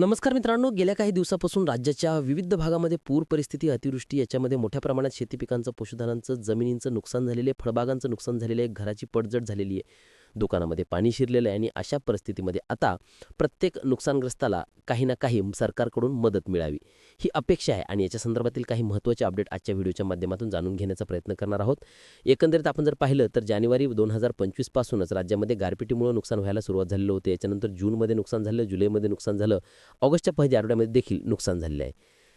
नमस्कार मित्रांनो गेल्या काही दिवसापासून राज्याच्या विविध भागामध्ये पूर परिस्थिती अतिवृष्टी याच्यामध्ये मोठ्या प्रमाणात शेती पिकांचं पशुधनांचं जमिनींचं नुकसान झालेलं आहे फळबागांचं नुकसान झालेलं आहे घराची पडझड झालेली आहे. दुकानामध्ये पाणी शिरलेलं आहे आणि अशा परिस्थितीमध्ये आता प्रत्येक नुकसानग्रस्ताला काही ना काही सरकारकडून मदत मिळावी. ही अपेक्षा आहे आणि याच्या संदर्भातील काही महत्त्वाचे अपडेट आजच्या व्हिडिओच्या माध्यमातून जाणून घेण्याचा प्रयत्न करणार आहोत. एकंदरीत आपण जर पाहिलं तर जानेवारी दोन हजार पंचवीसपासूनच राज्यामध्ये गारपिटीमुळे नुकसान व्हायला सुरुवात झालेलं होतं. याच्यानंतर जूनमध्ये नुकसान झालं जुलैमध्ये नुकसान झालं. ऑगस्टच्या पहिल्या आठवड्यामध्ये देखील नुकसान झालेलं आहे.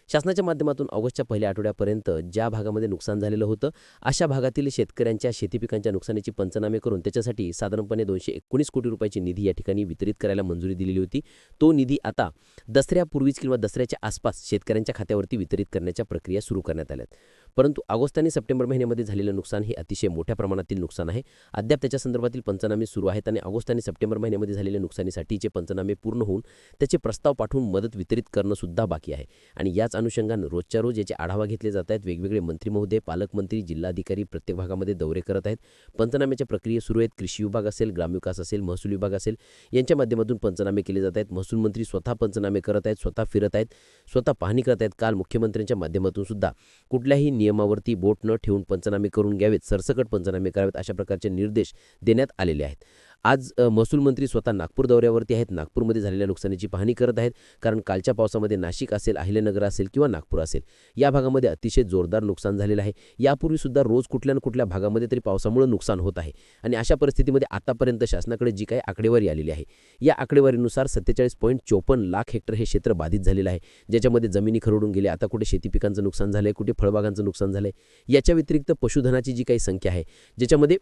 शासनाच्या माध्यमातून ऑगस्टच्या पहिल्या आठवड्यापर्यंत ज्या भागामध्ये नुकसान झालेलं होतं अशा भागातील शेतकऱ्यांच्या शेती पिकांच्या नुकसानीची पंचनामे करून त्याच्यासाठी साधारणपणे दोनशे एकोणीस कोटी रुपयाची निधी या ठिकाणी वितरित करायला मंजुरी दिलेली होती. तो निधी आता दसऱ्यापूर्वीच किंवा दसऱ्याच्या आसपास शेतकऱ्यांच्या खात्यावरती वितरित करण्याच्या प्रक्रिया सुरू करण्यात आल्यात. परंतु ऑगस्ट आणि सप्टेंबर महिन्यामध्ये झालेलं नुकसान हे अतिशय मोठ्या प्रमाणातील नुकसान आहे. अद्याप त्याच्या संदर्भातील पंचनामे सुरू आहेत आणि ऑगस्ट आणि सप्टेंबर महिन्यामध्ये झालेल्या नुकसानीसाठीचे पंचनामे पूर्ण होऊन त्याचे प्रस्ताव पाठवून मदत वितरित करणं सुद्धा बाकी आहे. आणि याच अनुषंगानं रोजच्या रोज याचे आढावा घेतले जात आहेत. वेगवेगळे मंत्री महोदय पालकमंत्री जिल्हाधिकारी प्रत्येक भागामध्ये दौरे करत आहेत. पंचनाम्याच्या प्रक्रिया सुरू आहेत. कृषी विभाग असेल ग्रामविकास असेल महसूल विभाग असेल यांच्या माध्यमातून पंचनामे केले जात आहेत. महसूल मंत्री स्वतः पंचनामे करत आहेत स्वतः फिरत आहेत स्वतः पाहणी करत आहेत. काल मुख्यमंत्र्यांच्या माध्यमातून सुद्धा कुठल्याही नियमावरती बोट न ठेवून पंचनामे करून घ्यावेत सरसकट पंचनामे करावेत अशा प्रकारचे निर्देश देण्यात आलेले आहेत. आज महसूल मंत्री स्वतः नागपूर दौऱ्यावरती आहेत. नागपूरमध्ये झालेल्या नुकसानीची पाहणी करत आहेत. कारण कालच्या पावसामध्ये नाशिक असेल अहिल्यानगर असेल किंवा नागपूर असेल या भागामध्ये अतिशय जोरदार नुकसान झालेलं आहे. यापूर्वीसुद्धा रोज कुठल्या ना कुठल्या भागामध्ये तरी पावसामुळे नुकसान होत आहे. आणि अशा परिस्थितीमध्ये आतापर्यंत शासनाकडे जी काही आकडेवारी आलेली आहे या आकडेवारीनुसार सत्तेचाळीस पॉईंट चोपन्न लाख हेक्टर हे क्षेत्र बाधित झालेलं आहे. ज्याच्यामध्ये जमिनी खरडून गेले. आता कुठे शेती पिकांचं नुकसान झालं आहे कुठे फळबागांचं नुकसान झालं आहे याच्या व्यतिरिक्त पशुधनाची जी काही संख्या आहे ज्याच्यामध्ये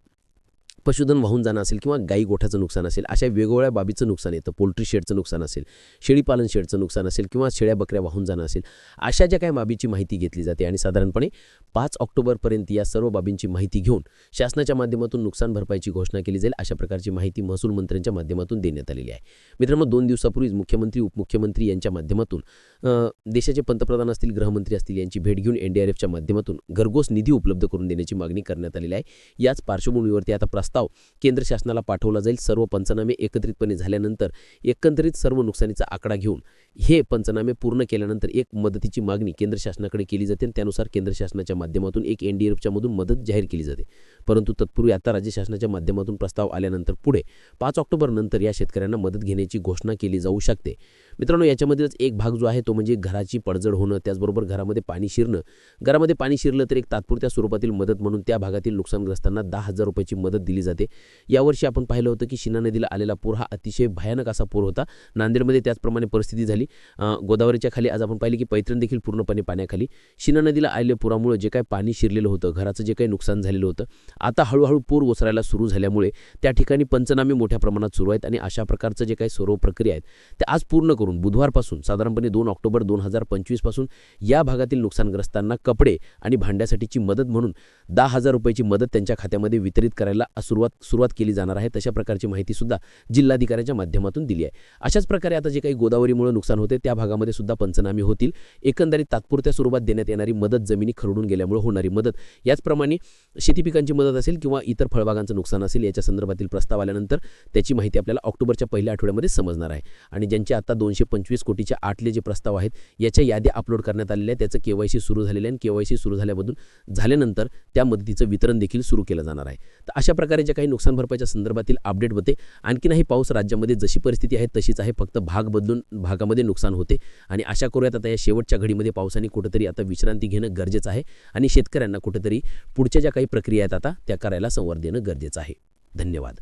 पशुधन वाहून जाणं असेल किंवा गाई गोठ्याचं नुकसान असेल अशा वेगवेगळ्या बाबीचं नुकसान येतं. पोल्ट्री शेडचं नुकसान असेल शेळीपालन शेडचं नुकसान असेल किंवा शेळ्या बकऱ्या वाहून जाणं असेल अशा ज्या काही बाबीची माहिती घेतली जाते आणि साधारणपणे पाच ऑक्टोबरपर्यंत या सर्व बाबींची माहिती घेऊन शासनाच्या माध्यमातून नुकसान भरपाईची घोषणा केली जाईल अशा प्रकारची माहिती महसूल मंत्र्यांच्या माध्यमातून देण्यात आलेली आहे. मित्रांनो दोन दिवसापूर्वीच मुख्यमंत्री उपमुख्यमंत्री यांच्या माध्यमातून देशाचे पंतप्रधान असतील गृहमंत्री असतील यांची भेट घेऊन एन डी आर एफच्या माध्यमातून घरघोस निधी उपलब्ध करून देण्याची मागणी करण्यात आलेली आहे. याच पार्श्वभूमीवरती आता प्रस्ताव केंद्र शासनाला पाठवला जाईल. सर्व पंचनामे एकत्रितपणे झाल्यानंतर एकंदरीत सर्व नुकसानीचा आकडा घेऊन हे पंचनामे पूर्ण केल्यानंतर एक मदतीची मागणी केंद्र शासनाकडे केली जाते आणि त्यानुसार केंद्र शासनाच्या माध्यमातून एक एन डी एफच्या मधून मदत जाहीर केली जाते. परंतु तत्पूर्वी आता राज्य शासनाच्या माध्यमातून प्रस्ताव आल्यानंतर पुढे पाच ऑक्टोबरनंतर या शेतकऱ्यांना मदत घेण्याची घोषणा केली जाऊ शकते. मित्रांनो याच्यामध्येच एक भाग जो आहे तो म्हणजे घराची पडझड होणं त्याचबरोबर घरामध्ये पाणी शिरणं. घरामध्ये पाणी शिरलं तर एक तात्पुरत्या स्वरूपातील मदत म्हणून त्या भागातील नुकसानग्रस्तांना दहा हजार रुपयाची मदत दिली जाते. यावर्षी आपण पाहिलं होतं की शिना नदीला आलेला पूर हा अतिशय भयानक असा पूर होता. नांदेडमध्ये त्याचप्रमाणे परिस्थिती झाली. गोदावरीच्या खाली आज आपण पाहिलं की पैठण देखील पूर्णपणे पाण्याखाली. शिना नदीला आलेल्या पुरामुळे जे काही पाणी शिरलेलं होतं घराचं जे काही नुकसान झालेलं होतं आता हळूहळू पूर ओसरायला सुरू झाल्यामुळे त्या ठिकाणी पंचनामे मोठ्या प्रमाणात सुरू आहेत आणि अशा प्रकारचं जे काही सर्व प्रक्रिया आहेत त्या आज पूर्ण करून बुधवारपासून साधारणपणे दोन ऑक्टोबर दोन हजार पंचवीसपासून या भागातील नुकसानग्रस्तांना कपडे आणि भांड्यासाठीची मदत म्हणून दहा हजार रुपयाची मदत त्यांच्या खात्यामध्ये वितरित करायला सुरुवात सुरुवात केली जाणार आहे. तशा प्रकारची माहितीसुद्धा जिल्हाधिकाऱ्यांच्या माध्यमातून दिली आहे. अशाच प्रकारे आता जे काही गोदावरीमुळे नुकसान होते त्या भागामध्ये सुद्धा पंचनामे होतील. एकंदरीत तात्पुरत्या स्वरूपात देण्यात येणारी मदत जमिनी खरडून गेल्यामुळे होणारी मदत. याचप्रमाणे शेती पिकांची मदत असेल किंवा इतर फळबागांचं नुकसान असेल याच्या संदर्भातील प्रस्ताव आल्यानंतर त्याची माहिती आपल्याला ऑक्टोबरच्या पहिल्या आठवड्यामध्ये समजणार आहे. आणि ज्यांचे आता दोनशे पंचवीस कोटीच्या आठले जे प्रस्ताव आहेत याच्या याद्या अपलोड करण्यात आलेल्या आहेत. त्याचं केवायसी सुरू झालेलं आहे आणि केवायसी सुरू झाल्यामधून झाल्यानंतर त्या मदतीचं वितरण देखील सुरू केलं जाणार आहे. तर अशा प्रकारे ज्या काही नुकसान भरपाईच्या संदर्भातील अपडेट होते आणखीनही पाऊस राज्यामध्ये जशी परिस्थिती आहे तशीच आहे. फक्त भाग बदलून भागामध्ये नुकसान होते. आणि अशा करूयात आता या शेवटच्या घडीमध्ये पावसाने कुठेतरी आता विश्रांती घेणं गरजेचं आहे. आणि शेतकऱ्यांना कुठेतरी पुढच्या ज्या काही प्रक्रिया आहेत आता त्या करायला संवाद देणं गरजेचं आहे. धन्यवाद.